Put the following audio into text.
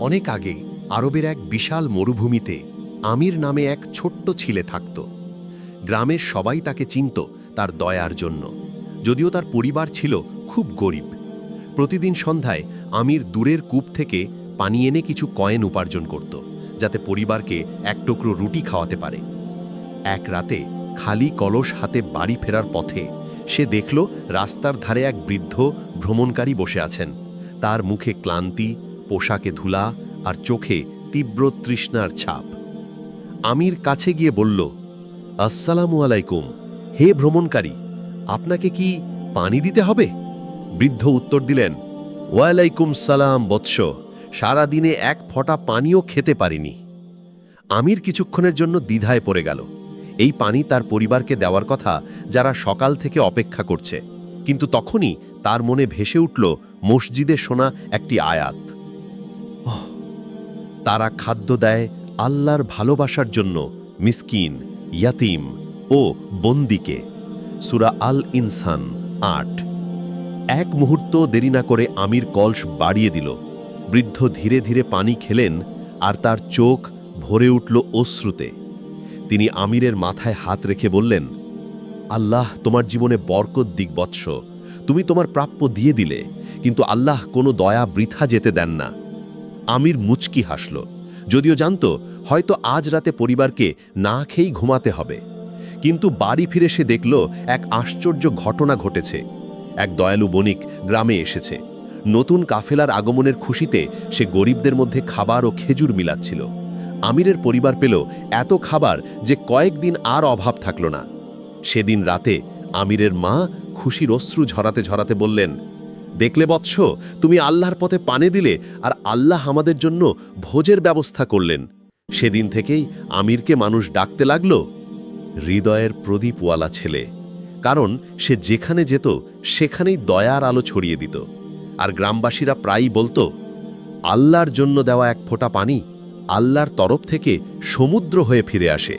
অনেক আগে আরবের এক বিশাল মরুভূমিতে আমির নামে এক ছোট্ট ছেলে থাকত। গ্রামের সবাই তাকে চিনত তার দয়ার জন্য। যদিও তার পরিবার ছিল খুব গরিব। প্রতিদিন সন্ধ্যায় আমির দূরের কূপ থেকে পানি এনে কিছু কয়েন উপার্জন করত, যাতে পরিবারকে এক টুকরো রুটি খাওয়াতে পারে। এক রাতে খালি কলস হাতে বাড়ি ফেরার পথে সে দেখল রাস্তার ধারে এক বৃদ্ধ ভ্রমণকারী বসে আছেন। তার মুখে ক্লান্তি পোশাকে ধুলা আর চোখে তীব্র তৃষ্ণার ছাপ। আমির কাছে গিয়ে বলল, আসসালামু আলাইকুম। হে ভ্রমণকারী, আপনাকে কি পানি দিতে হবে? বৃদ্ধ উত্তর দিলেন, ওয়ালাইকুম সালাম বৎস, সারাদিনে এক ফোঁটা পানিও খেতে পারিনি। আমির কিছুক্ষণের জন্য দ্বিধায় পড়ে গেল। এই পানি তার পরিবারকে দেওয়ার কথা যারা সকাল থেকে অপেক্ষা করছে। কিন্তু তখনই তার মনে ভেসে উঠল মসজিদে শোনা একটি আয়াত। তারা খাদ্য দেয় আল্লাহর ভালোবাসার জন্য মিসকিন, ইয়াতিম ও বন্দিকে। সুরা আল ইনসান আট। এক মুহূর্ত দেরি না করে আমির কলস বাড়িয়ে দিল। বৃদ্ধ ধীরে ধীরে পানি খেলেন আর তার চোখ ভরে উঠল অশ্রুতে। তিনি আমিরের মাথায় হাত রেখে বললেন, আল্লাহ তোমার জীবনে বরকত দিক বৎস। তুমি তোমার প্রাপ্য দিয়ে দিলে, কিন্তু আল্লাহ কোনো দয়া বৃথা যেতে দেন না। আমির মুচকি হাসল। যদিও জানত, হয়তো আজ রাতে পরিবারকে না খেয়েই ঘুমাতে হবে। কিন্তু বাড়ি ফিরে সে দেখল এক আশ্চর্য ঘটনা ঘটেছে। এক দয়ালু বণিক গ্রামে এসেছে। নতুন কাফেলার আগমনের খুশিতে সে গরিবদের মধ্যে খাবার ও খেজুর মিলাচ্ছিল। আমিরের পরিবার পেল এত খাবার যে কয়েকদিন আর অভাব থাকল না। সেদিন রাতে আমিরের মা খুশির অশ্রু ঝরাতে ঝরাতে বললেন দেখলে বৎস, তুমি আল্লাহর পথে পানে দিলে আর আল্লাহ আমাদের জন্য ভোজের ব্যবস্থা করলেন। সেদিন থেকেই আমিরকে মানুষ ডাকতে লাগল, হৃদয়ের প্রদীপওয়ালা ছেলে, কারণ সে যেখানে যেত, সেখানেই দয়ার আলো ছড়িয়ে দিত। আর গ্রামবাসীরা প্রায়ই বলতো, আল্লাহর জন্য দেওয়া এক ফোঁটা পানি আল্লাহর তরফ থেকে সমুদ্র হয়ে ফিরে আসে।